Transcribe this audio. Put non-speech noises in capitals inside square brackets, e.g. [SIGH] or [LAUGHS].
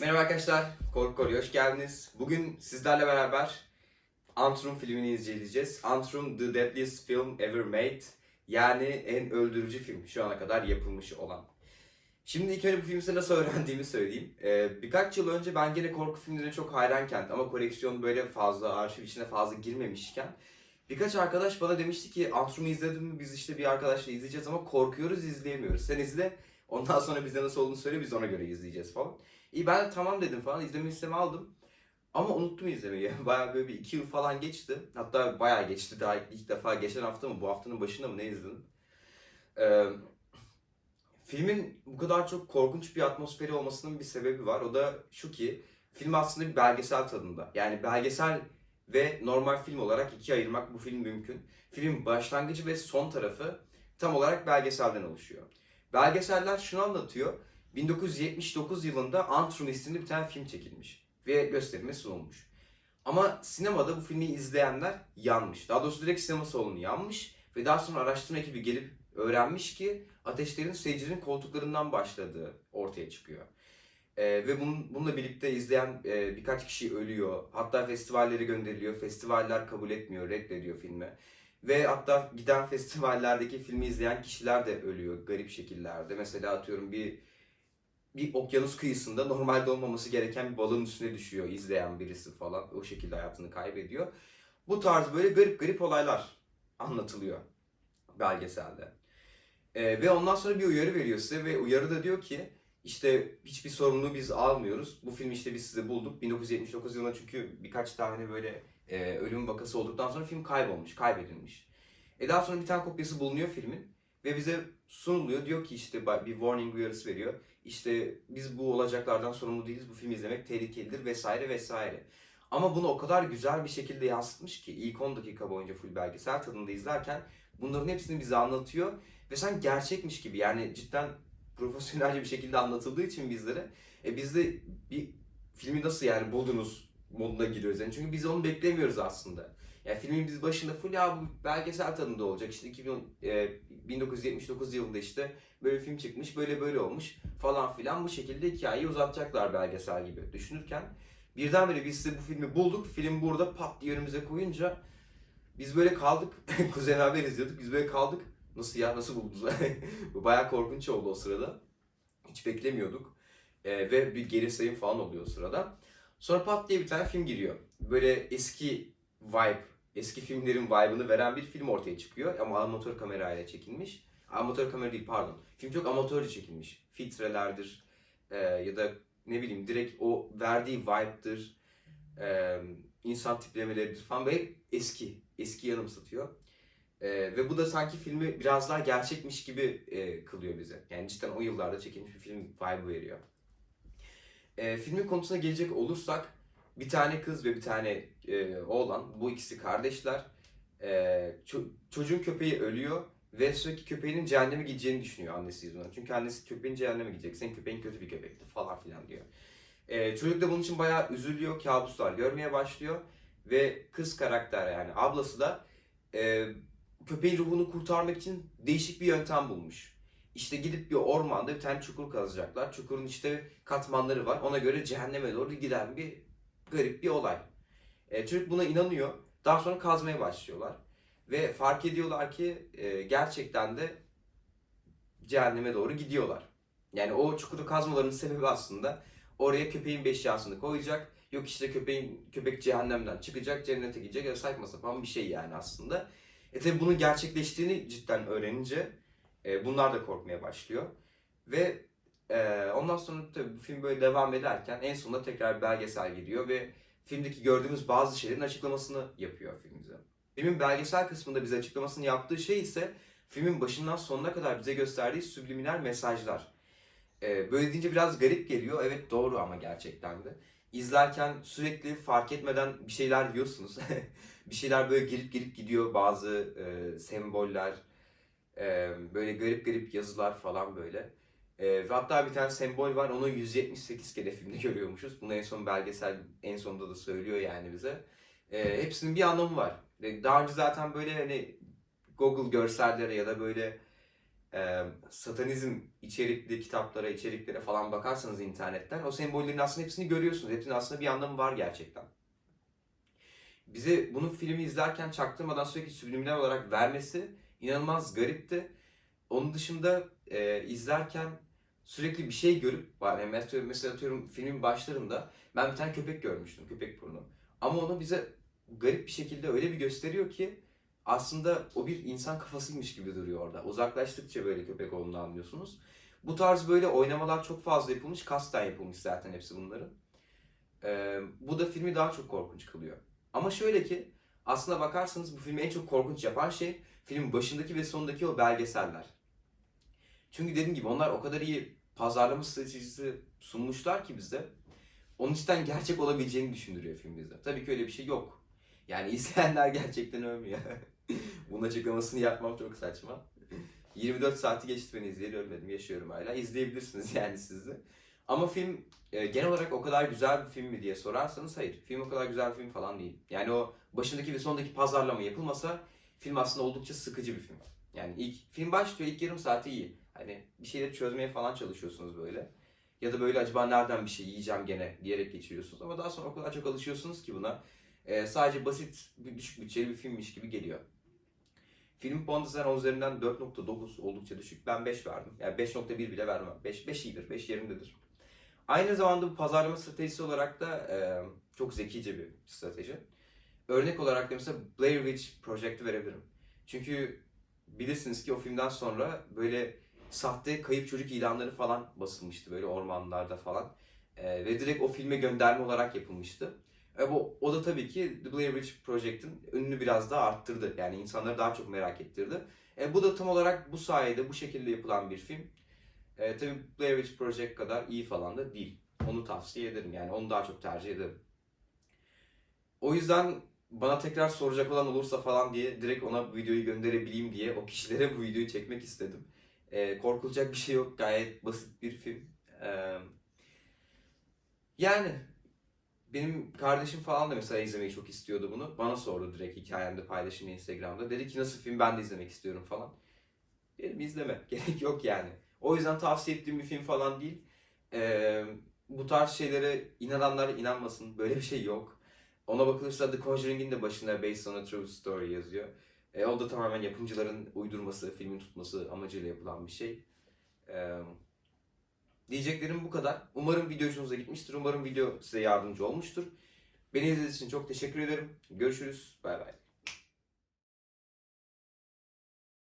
Merhaba arkadaşlar, Korku Koru'ya hoş geldiniz. Bugün sizlerle beraber Antrum filmini izleyeceğiz. Antrum The Deadliest Film Ever Made. Yani en öldürücü film şu ana kadar yapılmış olan. Şimdi ilk önce bu filmi nasıl öğrendiğimi söyleyeyim. Ee, birkaç yıl önce ben gene korku filmlerine çok hayranken ama koleksiyon böyle fazla, arşiv içine fazla girmemişken birkaç arkadaş bana demişti ki Antrum'u izledin mi? Biz işte bir arkadaşla izleyeceğiz ama korkuyoruz izleyemiyoruz. Sen izle ondan sonra bize nasıl olduğunu söyle biz ona göre izleyeceğiz falan. İyi ben de tamam dedim falan izleme listeme aldım. Ama unuttum izlemeyi. Bayağı böyle bir iki yıl falan geçti. Hatta bayağı geçti. Daha ilk defa geçen hafta mı bu haftanın başında mı ne izledim. Ee, filmin bu kadar çok korkunç bir atmosferi olmasının bir sebebi var. O da şu ki film aslında bir belgesel tadında. Yani belgesel ve normal film olarak ikiye ayırmak bu film mümkün. Filmin başlangıcı ve son tarafı tam olarak belgeselden oluşuyor. Belgeseller şunu anlatıyor. 1979 yılında Antrum isimli bir tane film çekilmiş ve gösterime sunulmuş. Ama sinemada bu filmi izleyenler yanmış. Daha doğrusu direkt sinema salonu yanmış ve daha sonra araştırma ekibi gelip öğrenmiş ki ateşlerin seyircinin koltuklarından başladığı ortaya çıkıyor. Ee, ve bunun, bununla birlikte izleyen e, birkaç kişi ölüyor. Hatta festivallere gönderiliyor. Festivaller kabul etmiyor, reddediyor filmi. Ve hatta giden festivallerdeki filmi izleyen kişiler de ölüyor garip şekillerde. Mesela atıyorum bir bir okyanus kıyısında normalde olmaması gereken bir balığın üstüne düşüyor izleyen birisi falan. O şekilde hayatını kaybediyor. Bu tarz böyle garip garip olaylar anlatılıyor belgeselde. Ee, ve ondan sonra bir uyarı veriyor size ve uyarı da diyor ki işte hiçbir sorumluluğu biz almıyoruz. Bu filmi işte biz size bulduk. 1979 yılında çünkü birkaç tane böyle e, ölüm vakası olduktan sonra film kaybolmuş, kaybedilmiş. E daha sonra bir tane kopyası bulunuyor filmin ve bize sunuluyor. Diyor ki işte bir warning uyarısı veriyor. İşte biz bu olacaklardan sorumlu değiliz. Bu filmi izlemek tehlikelidir vesaire vesaire. Ama bunu o kadar güzel bir şekilde yansıtmış ki ilk 10 dakika boyunca full belgesel tadında izlerken bunların hepsini bize anlatıyor ve sen gerçekmiş gibi yani cidden profesyonelce bir şekilde anlatıldığı için bizlere e biz de bir filmi nasıl yani buldunuz moduna giriyoruz. Yani çünkü biz onu beklemiyoruz aslında. Yani filmin biz başında full ya bu belgesel tadında olacak. İşte 2000, e, 1979 yılında işte böyle film çıkmış böyle böyle olmuş falan filan. Bu şekilde hikayeyi uzatacaklar belgesel gibi. Düşünürken birdenbire biz size bu filmi bulduk. Film burada pat diye önümüze koyunca biz böyle kaldık. [LAUGHS] Kuzen Haber izliyorduk. Biz böyle kaldık. Nasıl ya? Nasıl buldunuz? [LAUGHS] Bu bayağı korkunç oldu o sırada. Hiç beklemiyorduk. E, ve bir geri sayım falan oluyor o sırada sonra pat diye bir tane film giriyor böyle eski vibe eski filmlerin vibe'ını veren bir film ortaya çıkıyor ama amatör kamerayla çekilmiş. Amatör kamera değil pardon. Film çok amatörce çekilmiş. Filtrelerdir e, ya da ne bileyim direkt o verdiği vibe'dır. E, insan tiplemeleridir falan böyle eski. Eski yanımsatıyor. E, ve bu da sanki filmi biraz daha gerçekmiş gibi e, kılıyor bize. Yani cidden o yıllarda çekilmiş bir film vibe veriyor. E, filmin konusuna gelecek olursak bir tane kız ve bir tane e, oğlan. Bu ikisi kardeşler. E, ço- çocuğun köpeği ölüyor ve sürekli köpeğinin cehenneme gideceğini düşünüyor annesi yüzünden. Çünkü annesi köpeğin cehenneme gidecek. Senin köpeğin kötü bir köpekti falan filan diyor. E, çocuk da bunun için bayağı üzülüyor. Kabuslar görmeye başlıyor. Ve kız karakter yani ablası da e, köpeğin ruhunu kurtarmak için değişik bir yöntem bulmuş. İşte gidip bir ormanda bir tane çukur kazacaklar. Çukurun işte katmanları var. Ona göre cehenneme doğru giden bir garip bir olay. E, çocuk buna inanıyor. Daha sonra kazmaya başlıyorlar. Ve fark ediyorlar ki e, gerçekten de cehenneme doğru gidiyorlar. Yani o çukuru kazmalarının sebebi aslında oraya köpeğin beşyasını koyacak. Yok işte köpeğin köpek cehennemden çıkacak, cennete gidecek ya saçma sapan bir şey yani aslında. E tabi bunun gerçekleştiğini cidden öğrenince e, bunlar da korkmaya başlıyor. Ve e, ondan sonra tabii bu film böyle devam ederken en sonunda tekrar belgesel giriyor ve filmdeki gördüğümüz bazı şeylerin açıklamasını yapıyor film bize. Filmin belgesel kısmında bize açıklamasını yaptığı şey ise filmin başından sonuna kadar bize gösterdiği subliminal mesajlar. E, böyle deyince biraz garip geliyor. Evet doğru ama gerçekten de. İzlerken sürekli fark etmeden bir şeyler yiyorsunuz. [LAUGHS] bir şeyler böyle girip girip gidiyor bazı e, semboller, e, böyle garip garip yazılar falan böyle. E, ve hatta bir tane sembol var onu 178 kere filmde görüyormuşuz. Bunu en son belgesel en sonunda da söylüyor yani bize. E, hepsinin bir anlamı var. Daha önce zaten böyle hani Google görsellere ya da böyle e, satanizm içerikli kitaplara, içeriklere falan bakarsanız internetten o sembollerin aslında hepsini görüyorsunuz. Hepsinin aslında bir anlamı var gerçekten. Bize bunu filmi izlerken çaktırmadan sürekli subliminal olarak vermesi inanılmaz garipti. Onun dışında e, izlerken sürekli bir şey görüp, yani mesela, mesela atıyorum filmin başlarında ben bir tane köpek görmüştüm, köpek burnu. Ama onu bize garip bir şekilde öyle bir gösteriyor ki aslında o bir insan kafasıymış gibi duruyor orada. Uzaklaştıkça böyle köpek olduğunu anlıyorsunuz. Bu tarz böyle oynamalar çok fazla yapılmış, kasten yapılmış zaten hepsi bunların. Ee, bu da filmi daha çok korkunç kılıyor. Ama şöyle ki aslına bakarsanız bu filmi en çok korkunç yapan şey filmin başındaki ve sonundaki o belgeseller. Çünkü dediğim gibi onlar o kadar iyi pazarlama stratejisi sunmuşlar ki bize. Onun içten gerçek olabileceğini düşündürüyor film bize. Tabii ki öyle bir şey yok. Yani [LAUGHS] izleyenler gerçekten ölmüyor. [LAUGHS] Bunun açıklamasını yapmam çok saçma. 24 saati geçti ben izleyeli ölmedim. Yaşıyorum hala. İzleyebilirsiniz yani siz. Ama film e, genel olarak o kadar güzel bir film mi diye sorarsanız hayır. Film o kadar güzel bir film falan değil. Yani o başındaki ve sondaki pazarlama yapılmasa film aslında oldukça sıkıcı bir film. Yani ilk film başlıyor ilk yarım saati iyi. Hani bir şeyleri çözmeye falan çalışıyorsunuz böyle. Ya da böyle acaba nereden bir şey yiyeceğim gene diyerek geçiriyorsunuz. Ama daha sonra o kadar çok alışıyorsunuz ki buna. e, sadece basit, bir düşük bütçeli bir filmmiş gibi geliyor. Film puanı zaten 10 üzerinden 4.9 oldukça düşük. Ben 5 verdim. Yani 5.1 bile vermem. 5, 5 iyidir, 5 yerindedir. Aynı zamanda bu pazarlama stratejisi olarak da e, çok zekice bir strateji. Örnek olarak da mesela Blair Witch Project'i verebilirim. Çünkü bilirsiniz ki o filmden sonra böyle sahte kayıp çocuk ilanları falan basılmıştı böyle ormanlarda falan. E, ve direkt o filme gönderme olarak yapılmıştı. E, bu, o da tabii ki The Blair Witch Project'in önünü biraz daha arttırdı. Yani insanları daha çok merak ettirdi. E, bu da tam olarak bu sayede bu şekilde yapılan bir film. E, tabii Blair Witch Project kadar iyi falan da değil. Onu tavsiye ederim yani onu daha çok tercih ederim. O yüzden bana tekrar soracak olan olursa falan diye direkt ona videoyu gönderebileyim diye o kişilere bu videoyu çekmek istedim. E, korkulacak bir şey yok gayet basit bir film. E, yani benim kardeşim falan da mesela izlemeyi çok istiyordu bunu. Bana sordu direkt hikayemde paylaşımı Instagram'da. Dedi ki nasıl film ben de izlemek istiyorum falan. Dedim izleme. [LAUGHS] Gerek yok yani. O yüzden tavsiye ettiğim bir film falan değil. Ee, bu tarz şeylere inananlar inanmasın. Böyle bir şey yok. Ona bakılırsa The Conjuring'in de başında Based on a True Story yazıyor. Ee, o da tamamen yapımcıların uydurması, filmin tutması amacıyla yapılan bir şey. Ee, Diyeceklerim bu kadar. Umarım video hoşunuza gitmiştir. Umarım video size yardımcı olmuştur. Beni izlediğiniz için çok teşekkür ederim. Görüşürüz. Bay bay.